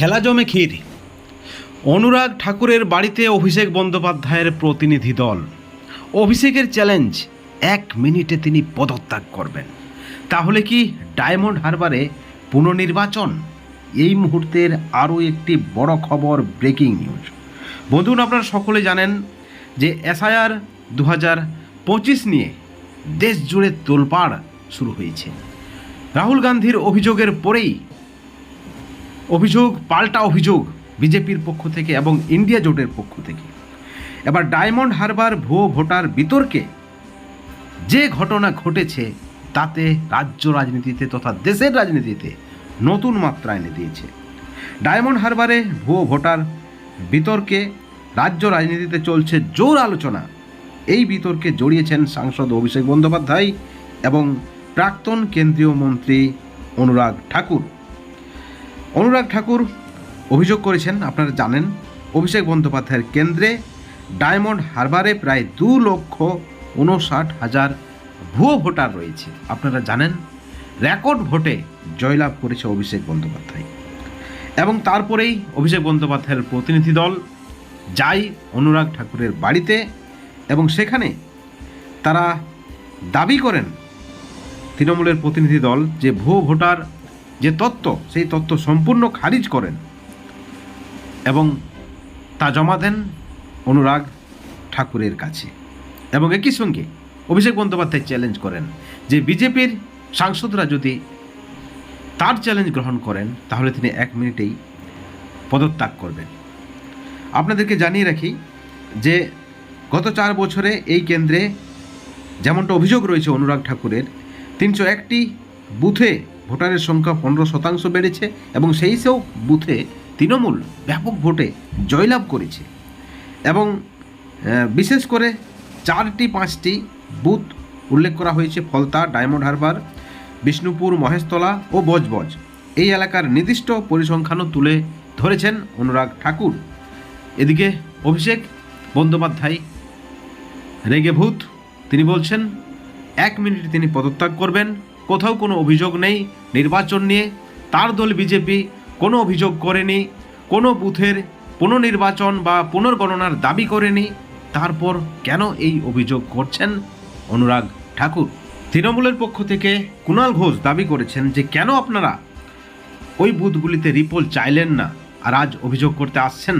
খেলা জমে ক্ষীর। অনুরাগ ঠাকুরের বাড়িতে অভিষেক বন্দ্যোপাধ্যায়ের প্রতিনিধি দল। অভিষেকের চ্যালেঞ্জ এক মিনিটে তিনি পদত্যাগ করবেন। তাহলে কি ডায়মন্ড হারবারে পুনর্নির্বাচন? এই মুহূর্তের আরও একটি বড় খবর ব্রেকিং নিউজ বন্ধুরা আপনারা সকলে জানেন যে এসআইআর দু হাজার পঁচিশ নিয়ে দেশ জুড়ে তোলপাড় শুরু হয়েছে। রাহুল গান্ধীর অভিযোগের পরেই অভিযোগ, পাল্টা অভিযোগ বিজেপির পক্ষ থেকে এবং ইন্ডিয়া জোটের পক্ষ থেকে। এবার ডায়মন্ড হারবার ভুয়ো ভোটার বিতর্কে যে ঘটনা ঘটেছে তাতে রাজ্য রাজনীতিতে তথা দেশের রাজনীতিতে নতুন মাত্রা এনে দিয়েছে। ডায়মন্ড হারবারে ভুয়ো ভোটার বিতর্কে রাজ্য রাজনীতিতে চলছে জোর আলোচনা। এই বিতর্কে জড়িয়েছেন সাংসদ অভিষেক বন্দ্যোপাধ্যায় এবং প্রাক্তন কেন্দ্রীয় মন্ত্রী অনুরাগ ঠাকুর। অনুরাগ ঠাকুর অভিযোগ করেছেন, আপনারা জানেন, অভিষেক বন্দ্যোপাধ্যায়ের কেন্দ্রে ডায়মন্ড হারবারে প্রায় দু লক্ষ উনষাট হাজার ভুয়ো ভোটার রয়েছে। আপনারা জানেন, রেকর্ড ভোটে জয়লাভ করেছে অভিষেক বন্দ্যোপাধ্যায়। এবং তারপরেই অভিষেক বন্দ্যোপাধ্যায়ের প্রতিনিধি দল যায় অনুরাগ ঠাকুরের বাড়িতে এবং সেখানে তারা দাবি করেন, তৃণমূলের প্রতিনিধি দল যে ভুয়ো ভোটার যে তত্ত্ব, সেই তত্ত্ব সম্পূর্ণ খারিজ করেন এবং তা জমা দেন অনুরাগ ঠাকুরের কাছে। এবং একই সঙ্গে অভিষেক বন্দ্যোপাধ্যায় চ্যালেঞ্জ করেন যে বিজেপির সাংসদরা যদি তার চ্যালেঞ্জ গ্রহণ করেন, তাহলে তিনি এক মিনিটেই পদত্যাগ করবেন। আপনাদেরকে জানিয়ে রাখি যে গত চার বছরে এই কেন্দ্রে যেমনটা অভিযোগ রয়েছে অনুরাগ ঠাকুরের, তিনশো একটি বুথে ভোটারের সংখ্যা পনেরো শতাংশ বেড়েছে এবং সেই সব বুথে তৃণমূল ব্যাপক ভোটে জয়লাভ করেছে। এবং বিশেষ করে চারটি পাঁচটি বুথ উল্লেখ করা হয়েছে, ফলতা, ডায়মন্ড হারবার, বিষ্ণুপুর, মহেশতলা ও বজবজ। এই এলাকার নির্দিষ্ট পরিসংখ্যানও তুলে ধরেছেন অনুরাগ ঠাকুর। এদিকে অভিষেক বন্দ্যোপাধ্যায়, রেগে ভূত, তিনি বলছেন, এক মিনিটে তিনি পদত্যাগ করবেন কোথাও কোনো অভিযোগ নেই, নির্বাচন নিয়ে। তার দল বিজেপি কোনো অভিযোগ করেনি, কোনো বুথের পুনর্নির্বাচন বা পুনর্গণনার দাবি করেনি। তারপর কেন এই অভিযোগ করছেন অনুরাগ ঠাকুর? তৃণমূলের পক্ষ থেকে কুণাল ঘোষ দাবি করেছেন যে, কেন আপনারা ওই বুথগুলিতে রিপোল চাইলেন না আর আজ অভিযোগ করতে আসছেন?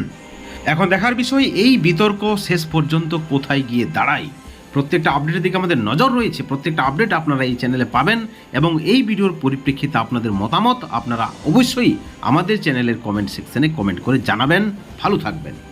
এখন দেখার বিষয়, এই বিতর্ক শেষ পর্যন্ত কোথায় গিয়ে দাঁড়ায়? প্রত্যেকটা আপডেটের দিকে আমাদের নজর রয়েছে। প্রত্যেকটা আপডেট আপনারা এই চ্যানেলে পাবেন এবং এই ভিডিওর পরিপ্রেক্ষিতে আপনাদের মতামত আপনারা অবশ্যই আমাদের চ্যানেলের কমেন্ট সেকশনে কমেন্ট করে জানাবেন। ভালো থাকবেন।